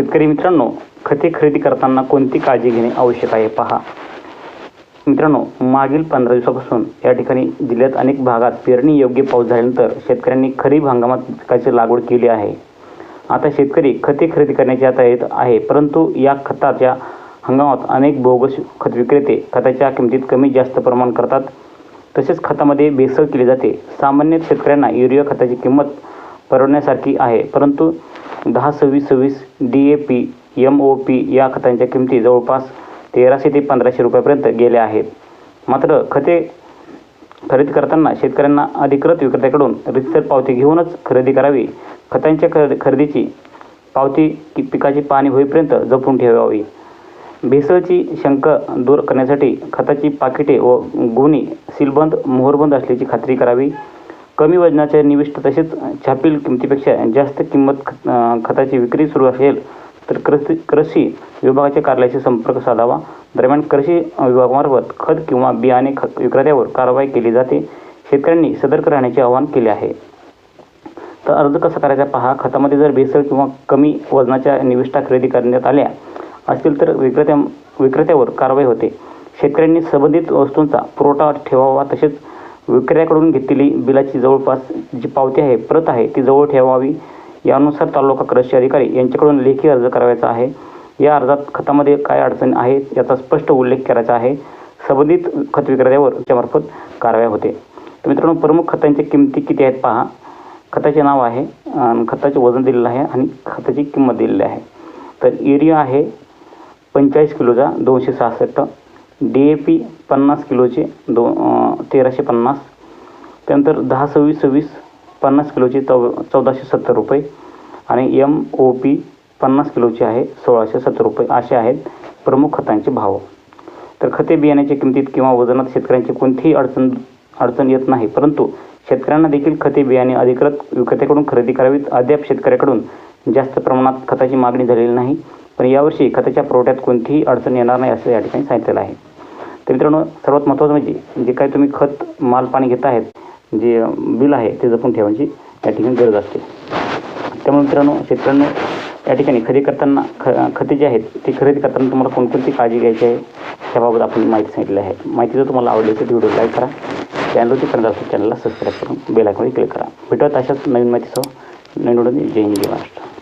शेतकरी मित्रांनो खते खरेदी करताना कोणती काळजी घेणे आवश्यक आहे पहा. मित्रांनो मागील पंधरा दिवसापासून या ठिकाणी जिल्ह्यात अनेक भागात पेरणी योग्य पाऊस झाल्यानंतर शेतकऱ्यांनी खरीप हंगामात पिकाची लागवड केली आहे. आता शेतकरी खते खरेदी करण्याची आता येत आहे परंतु या खताच्या हंगामात अनेक बोगस खत विक्रेते खताच्या किमतीत कमी जास्त प्रमाण करतात. तसेच खतामध्ये भेसळ केली जाते. सामान्य शेतकऱ्यांना युरिया खताची किंमत परवडण्यासारखी आहे. परंतु दहा सव्वीस सव्वीस D A P M O P या खतांच्या किमती जवळपास तेराशे ते पंधराशे रुपयापर्यंत गेल्या आहेत. मात्र खते खरेदी करताना शेतकऱ्यांना अधिकृत विक्रेत्याकडून रितसर पावती घेऊनच खरेदी करावी. खतांच्या खर खरेदीची पावती की पिकाची पाणी होईपर्यंत जपून ठेवावी. भेसळची शंका दूर करण्यासाठी खताची पाकिटे व गुणी सीलबंद मोहरबंद असल्याची खात्री करावी. कमी वजनाच्या निविष्ट तसेच छापील किमतीपेक्षा जास्त किंमत खत खताची विक्री सुरू असेल तर कृषी कृषी विभागाच्या कार्यालयाशी संपर्क साधावा. दरम्यान कृषी विभागामार्फत खत किंवा बियाणे खत विक्रेत्यावर कारवाई केली जाते. शेतकऱ्यांनी सतर्क राहण्याचे आवाहन केले आहे. तर अर्ज कसा करायचा पहा. खतामध्ये जर भेसळ किंवा कमी वजनाच्या निविष्ठा खरेदी करण्यात आल्या असतील तर विक्रेत्या विक्रेत्यावर कारवाई होते. शेतकऱ्यांनी संबंधित वस्तूंचा पुरवठा ठेवावा तसेच विक्रेत्याकडून घेतलेली बिलाची जवळपास जी पावती आहे प्रत आहे ती जवळ ठेवावी. यानुसार तालुका कृषी अधिकारी यांच्याकडून लेखी अर्ज करायचा आहे. या अर्जात खतामध्ये काय अडचणी आहे याचा स्पष्ट उल्लेख करायचा आहे. संबंधित खत विक्रेत्यावर त्यामार्फत कारवाई होते. तर मित्रांनो प्रमुख खतांच्या किमती किती आहेत पहा. खताचे नाव आहे खताचे वजन दिलेलं आहे आणि खताची किंमत दिलेली आहे. तर युरिया आहे पंचेचाळीस किलोचा दोनशे सहासष्ट डी ए पी पन्नास किलोचे दो तेराशे पन्नास. त्यानंतर दहा सव्वीस सव्वीस पन्नास किलोचे चौ चौदाशे सत्तर रुपये. आणि एम ओ पी पन्नास किलोचे आहे सोळाशे सत्तर रुपये. असे आहेत प्रमुख खतांचे भाव. तर खते बियाण्याच्या किमतीत किंवा वजनात शेतकऱ्यांची कोणतीही अडचण अडचण येत नाही. परंतु शेतकऱ्यांना देखील खते बियाणे अधिकृत विक्रेत्याकडून खरेदी करावीत. अद्याप शेतकऱ्याकडून जास्त प्रमाणात खताची मागणी झालेली नाही. पण यावर्षी खताच्या पुरवठ्यात कोणतीही अडचण येणार नाही असं या ठिकाणी सांगितलेलं आहे. तर मित्रांनो सर्वात महत्त्वाचं म्हणजे जे काही तुम्ही खत माल पाणी घेत आहेत जे बिल आहे ते जपून ठेवायची या ठिकाणी गरज असते. त्यामुळे मित्रांनो शेतकऱ्यांनो या ठिकाणी खरेदी करताना ख खते जे आहेत ते खरेदी करताना तुम्हाला कोणकोणती काळजी घ्यायची आहे त्याबाबत आपण माहिती सांगितली आहे. माहिती जर तुम्हाला आवडली असेल तर व्हिडिओ लाईक करा. चॅनलवरती करत असेल चॅनलला सबस्क्राईब करून बेल आयकॉनवर क्लिक करा. भेटत अशाच नवीन माहितीसह. नवीन जय हिंद महाराष्ट्र.